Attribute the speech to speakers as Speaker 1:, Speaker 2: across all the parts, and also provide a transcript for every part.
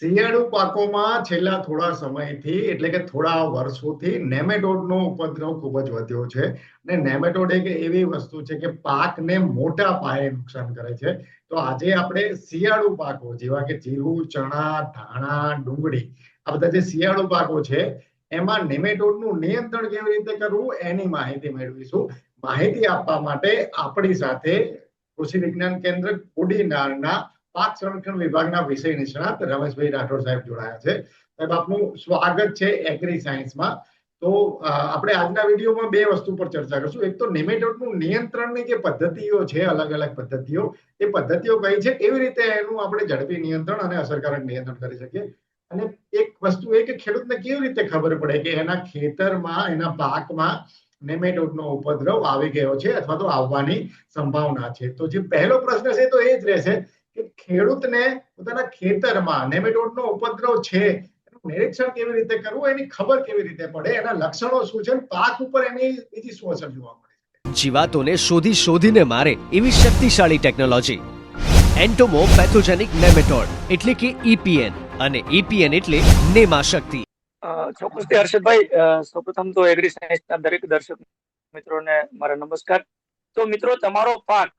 Speaker 1: શિયાળુ પાકોમાં છેલ્લા થોડા સમયથી, એટલે કે થોડા વર્ષોથી નેમેટોડનો ઉપદ્રવ ખૂબ જ વધ્યો છે. અને નેમેટોડ એક એવી વસ્તુ છે કે પાકને મોટા પાયે નુકસાન કરે છે. તો આજે આપણે શિયાળુ પાકો, જેવા કે જીરું, ચણા, ધાણા, ડુંગળી, આ બધા જે શિયાળુ પાકો છે, એમાં નેમેટોડનું નિયંત્રણ કેવી રીતે કરવું, એની માહિતી મેળવીશું. માહિતી આપવા માટે આપણી સાથે કૃષિ વિજ્ઞાન કેન્દ્ર કોડીનારના પાક સંરક્ષણ વિભાગના વિષય નિષ્ણાત રમેશભાઈ રાઠોડ સાહેબ જોડાયા છે. સાહેબ, આપનું સ્વાગત છે એગ્રી સાયન્સમાં તો આપણે આજના વિડીયોમાં બે વસ્તુ પર ચર્ચા કરશું. એક તો નેમેટોડનું નિયંત્રણની જે પદ્ધતિઓ છે અલગ અલગ પદ્ધતિઓ, એ પદ્ધતિઓ કઈ છે, કેવી રીતે એનું આપણે ઝડપી નિયંત્રણ અને અસરકારક નિયંત્રણ કરી શકીએ? અને એક વસ્તુ એ કે ખેડૂતને કેવી રીતે ખબર પડે કે એના ખેતરમાં, એના પાકમાં નેમેટોડનો ઉપદ્રવ આવી ગયો છે અથવા તો આવવાની સંભાવના છે? તો જે પહેલો પ્રશ્ન છે તો એ જ રહેશે કે ખેડૂતને પોતાના ખેતરમાં નેમેટોડનો ઉપદ્રવ છે એનું નિરીક્ષણ કેવી રીતે કરવું એની ખબર કેવી રીતે પડે એના લક્ષણો શું છે પાક ઉપર એની બીજી શું અસર જોવા મળે
Speaker 2: જીવાતોને શોધી શોધીને મારે એવી શક્તિશાળી ટેકનોલોજી. એન્ટોમો પેથોજેનિક નેમેટોડ એટલે કે ઈપીએન અને ઈપીએન એટલે નેમા શક્તિ.
Speaker 3: ચોક્કસથી હર્ષદભાઈ સૌપ્રથમ તો એગ્રી સાયન્સના દરેક દર્શક મિત્રોને મારા નમસ્કાર. તો મિત્રો તમારો પાક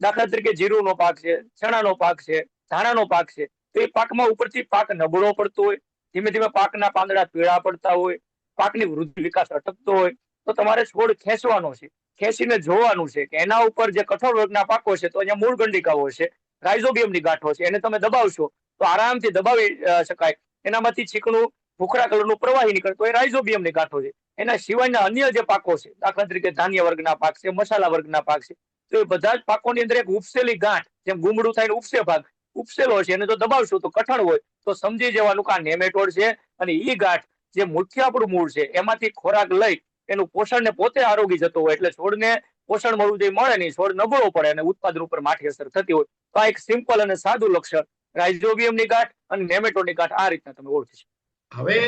Speaker 3: દાખલા તરીકે જીરુનો પાક છે ચણાનો પાક છે, ધાણાનો પાક છે, તો એ પાકમાં ઉપરથી પાક નબળો પડતો હોય, ધીમે ધીમે પાકના પાંદડા પીળા પડતા હોય, પાકની વૃદ્ધિ વિકાસ અટકતો હોય, તો તમારે છોડ ખેંચવાનો છે, ખેંચીને જોવાનું છે કે એના ઉપર જે કઠોળ વર્ગના પાકો છે, તો અહીંયા મૂળ ગંડિકાઓ છે, રાઇઝોબિયમની ગાંઠો છે, એને તમે દબાવશો, તો આરામથી દબાવી શકાય. એનામાંથી છીકણું ભૂખરા કલરનું પ્રવાહી નીકળતો એ રાઇઝોબિયમની ગાંઠો છે. એના સિવાયના અન્ય જે પાકો છે, દાખલા તરીકે ધાન્ય વર્ગના પાક છે, મસાલા વર્ગના પાક છે તો એ બધા જ પાકોની અંદર એક ઉપસેલી ગાંઠ, જેમ ગુમડું થાય ઉપસે ભાગ, ઉપસેલો છે, એને જો દબાવશું તો કઠણ હોય, તો સમજી જવાનું કે આ નેમેટોડ છે અને એ ગાંઠ જે મુખ્ય આપણું મૂળ છે, એમાંથી ખોરાક લઈ એનું પોષણને પોતે આરોગી જતો હોય, એટલે છોડને પોષણ મળવું જે મળે નહીં, છોડ નબળો પડે અને ઉત્પાદન ઉપર માઠી અસર થતી હોય. તો આ એક સિમ્પલ અને સાદું લક્ષણ, રાઇઝોબિયમની ગાંઠ અને નેમેટોડની ગાંઠ આ રીતના તમે ઓળખી શકો.
Speaker 1: હવે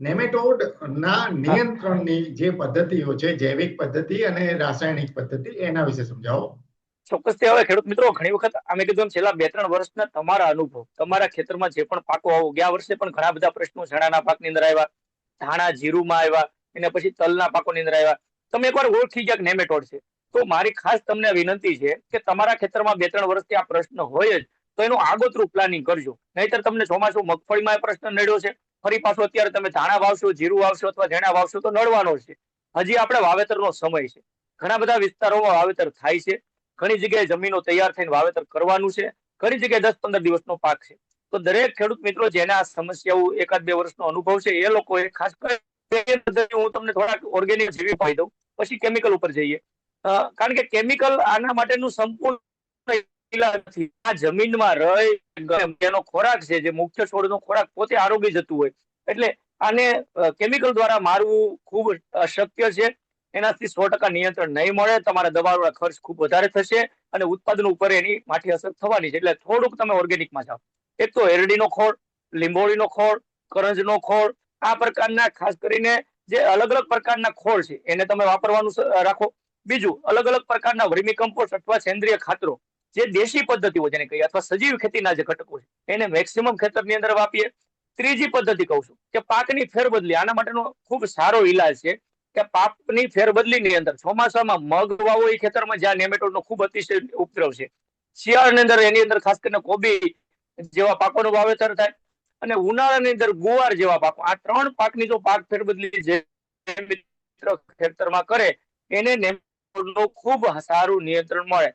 Speaker 1: નેમેટોડ ના નિયંત્રણની જે પદ્ધતિઓ છે જૈવિક પદ્ધતિ અને રાસાયણિક પદ્ધતિ એના વિશે સમજાવો.
Speaker 3: ચોક્કસથી હવે ખેડૂત મિત્રો ઘણી વખત અમે કીધું છેલ્લા બે ત્રણ વર્ષના તમારા અનુભવ તમારા ખેતરમાં જે પણ પાકો આવો ગયા વર્ષે પણ ઘણા બધા પ્રશ્નો ચણાના પાકની અંદર આવ્યા ધાણા જીરુમાં આવ્યા એના પછી તલના પાકોની અંદર આવ્યા. તમે એકવાર ઓળખી ગયા નેમેટોડ છે? તો મારી ખાસ તમને વિનંતી છે કે તમારા ખેતરમાં બે ત્રણ વર્ષથી આ પ્રશ્ન હોય જ તો એનું આગોતરું પ્લાનિંગ કરજો. નહીતર તમને ચોમાસું મગફળીમાં પ્રશ્ન નડ્યો છે ફરી પાછો અત્યારે તમે ધાણા વાવશો, જીરું વાવશો અથવા ઝેણા વાવશો તો નડવાનો છે. હજી આપણે વાવેતરનો સમય છે. ઘણા બધા વિસ્તારોમાં વાવેતર થાય છે. ઘણી જગ્યાએ જમીનો તૈયાર થઈને વાવેતર કરવાનું છે. ઘણી જગ્યાએ દસ પંદર દિવસનો પાક છે. તો દરેક ખેડૂત મિત્રો જેને આ સમસ્યાઓ એકાદ બે વર્ષનો અનુભવ છે, એ લોકોએ ખાસ કરીને હું તમને થોડાક ઓર્ગેનિક જીવી પાઈ દઉં. પછી કેમિકલ ઉપર જઈએ. કારણ કે કેમિકલ આના માટેનું સંપૂર્ણ નથી આ જમીનમાં રહી એનો ખોરાક છે, જે મુખ્ય છોડનો ખોરાક પોતે આરોગી જતું હોય. એટલે આને કેમિકલ દ્વારા મારવું ખૂબ અશક્ય છે. એનાથી સો ટકા નિયંત્રણ નહીં મળે. તમારા દવાનો ખર્ચ ખૂબ વધારે થશે અને ઉત્પાદન ઉપર એની માઠી અસર થવાની છે. એટલે થોડુંક તમે ઓર્ગેનિકમાં જાઓ. એક તો એરડીનો ખોળ, લીંબોળીનો ખોળ, કરંજનો ખોળ, આ પ્રકારના ખાસ કરીને જે અલગ અલગ પ્રકારના ખોળ છે, એને તમે વાપરવાનું રાખો. બીજું, અલગ અલગ પ્રકારના વર્મી કમ્પોસ્ટ અથવા સેન્દ્રિય ખાતરો. જે દેશી પદ્ધતિઓ જેને કહીએ અથવા સજીવ ખેતીના જે ઘટકો છે, એને મેક્સિમમ ખેતરની અંદર વાપીએ ત્રીજી પદ્ધતિ કહું છું કે પાકની ફેરબદલી, આના માટેનો ખૂબ સારો ઇલાજ છે કે પાકની ફેરબદલીની અંદર ચોમાસામાં મગ વાવો એ ખેતરમાં જ્યાં નેમેટોડનો ખૂબ અતિશય ઉપદ્રવ છે. શિયાળાની અંદર એની અંદર ખાસ કરીને કોબી જેવા પાકોનું વાવેતર થાય અને ઉનાળાની અંદર ગુવાર જેવા પાકો, આ ત્રણ પાકની જો પાક ફેરબદલી જે ખેતરમાં કરે, એને નેમેટોડનું ખૂબ સારું નિયંત્રણ મળે.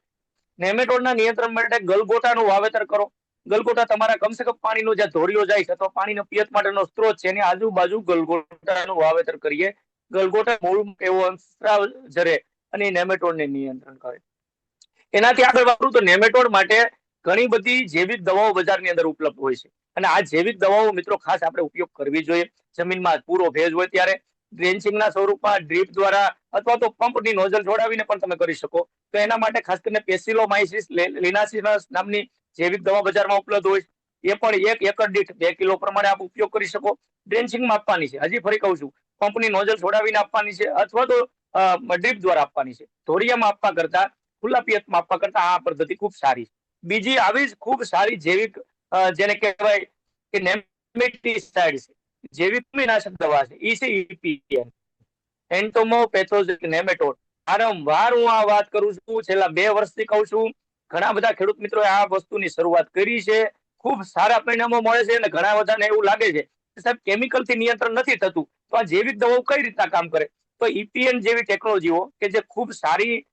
Speaker 3: નેમેટોડના નિયંત્રણ માટે ગલગોટાનું વાવેતર કરો. ગલગોટા તમારા કમસે કમ પાણીનો જ્યાં ધોરીઓ જાય છે અથવા પાણીનો પિયત માટેનો સ્ત્રોત છે, એની આજુબાજુ ગલગોટાનું વાવેતર કરીએ. ગલગોટા મૂળ એવો અંતરાવ જરે અને નેમેટોડને નિયંત્રણ કરે. એનાથી આગળ વાપરું તો નેમેટોડ માટે ઘણી બધી જૈવિક દવાઓ બજારની અંદર ઉપલબ્ધ હોય છે. અને આ જૈવિક દવાઓ મિત્રો ખાસ આપણે ઉપયોગ કરવી જોઈએ. જમીનમાં પૂરો ભેજ હોય ત્યારે ડ્રેન્ચિંગના સ્વરૂપમાં ડ્રીપ દ્વારા અથવા તો પંપની નોઝલ જોડાવીને પણ તમે કરી શકો. તો એના માટે ખાસ કરીને પેસિલોમાઇસિસ લિનાસિસ નામની જૈવિક દવા બજારમાં ઉપલબ્ધ હોય એ પણ એક એકર દીઠ બે કિલો પ્રમાણે આપ ઉપયોગ કરી શકો. ડ્રેન્ચિંગમાં આપવાની છે. હજી ફરી કહું છું. પંપની નોઝલ છોડાવીને આપવાની છે અથવા તો ડ્રીપ દ્વારા આપવાની છે. ધોરિયામાં આપવા કરતા, ખુલ્લા પિયતમાં આપવા કરતા આ પદ્ધતિ ખૂબ સારી છે. બીજી આવી જ ખૂબ સારી જૈવિક જેને કહેવાય કે નેમેટિસાઇડ છે. જેવી કૃમિનાશક દવા છે એ છે ઈપીએન એન્ટોમો પેથોજિક નેમેટોડ વારંવાર હું આ વાત કરું છું, છેલ્લા બે વર્ષથી કહું છું, ઘણા બધા ખેડૂત મિત્રોએ આ વસ્તુની શરૂઆત કરી છે, ખૂબ સારા પરિણામો મળે છે અને ઘણા બધાને એવું લાગે છે કે સાહેબ કેમિકલથી નિયંત્રણ નથી થતું, તો આ જૈવિક દવાઓ કઈ રીતના કામ કરે? તો ઈપીએન જેવી ટેકનોલોજીઓ કે જે ખૂબ સારી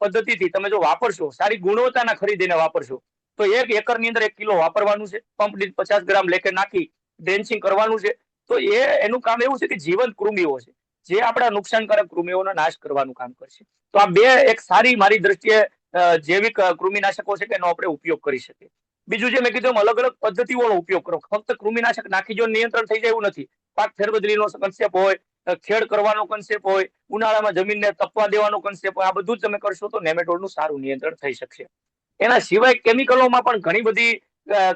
Speaker 3: પદ્ધતિથી તમે જો વાપરશો, સારી ગુણવત્તાના ખરીદીને વાપરશો, તો એક એકરની અંદર એક કિલો વાપરવાનું છે, પંપ દીઠ પચાસ ગ્રામ લેખે નાખી ડ્રેન્ચિંગ કરવાનું છે. તો એ, એનું કામ એવું છે કે જીવંત કૃમિઓ છે. જે આપણા નુકસાનકારક કૃમિઓનો નાશ કરવાનું કામ કરશે. તો આ બે એક સારી મારી દ્રષ્ટિએ જૈવિક કૃમિનાશકો છે કે એનો આપણે ઉપયોગ કરી શકીએ. બીજું જે મેં કીધું અલગ અલગ પદ્ધતિઓનો ઉપયોગ કરો. ફક્ત કૃમિનાશક નાખી જો નિયંત્રણ થઈ જાય એવું નથી. પાક ફેરબદલીનો કન્સેપ્ટ હોય ખેડ કરવાનો કન્સેપ્ટ હોય, ઉનાળામાં જમીનને તપવા દેવાનો કન્સેપ્ટ હોય, આ બધું જ તમે કરશો તો નેમેટોડનું સારું નિયંત્રણ થઈ શકશે. એના સિવાય કેમિકલોમાં પણ ઘણી બધી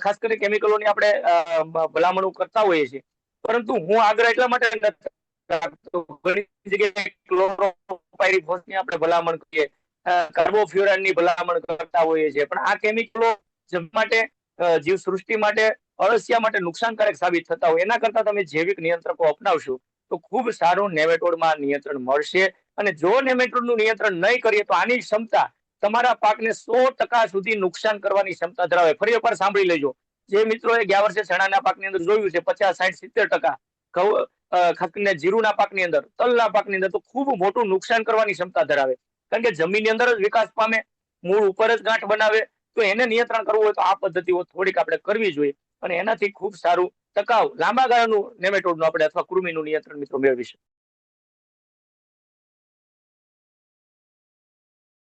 Speaker 3: ખાસ કરીને કેમિકલોની આપણે ભલામણો કરતા હોઈએ છીએ. પરંતુ હું આગ્રહ એટલા માટે ઘણી જગ્યાએ ક્લોરોપાયરીફોસની આપણે ભલામણ કરીએ. કાર્બોફ્યુરાનની ભલામણ કરતા હોઈએ છીએ. પણ આ કેમિકલો માટે જીવ સૃષ્ટિ માટે, અળસિયા માટે નુકસાનકારક સાબિત થતા હોય. એના કરતા તમે જૈવિક નિયંત્રકો અપનાવશો, તો ખૂબ સારું નેમેટોડમાં નિયંત્રણ મળશે. અને જો નેમેટોડનું નિયંત્રણ નહીં કરીએ, તો આની ક્ષમતા તમારા પાકને સો ટકા સુધી નુકસાન કરવાની ક્ષમતા ધરાવે. ફરી એકવાર સાંભળી લેજો. જે મિત્રોએ ગયા વર્ષે ચણાના પાકની અંદર જોયું છે પચાસ સાઠ સિત્તેર ટકા. અ, જીરુના પાકની અંદર તલના પાકની અંદર તો ખૂબ મોટું નુકસાન કરવાની ક્ષમતા ધરાવે. કારણ કે જમીનની અંદર જ વિકાસ પામે મૂળ ઉપર જ ગાંઠ બનાવે તો એને નિયંત્રણ કરવું હોય તો આ પદ્ધતિઓ થોડીક આપણે કરવી જોઈએ અને એનાથી ખૂબ સારું ટકાઉ લાંબા ગાળાનું નેમેટોડનું આપણે અથવા કૃમિનું નિયંત્રણ મિત્રો મેળવી શકીએ.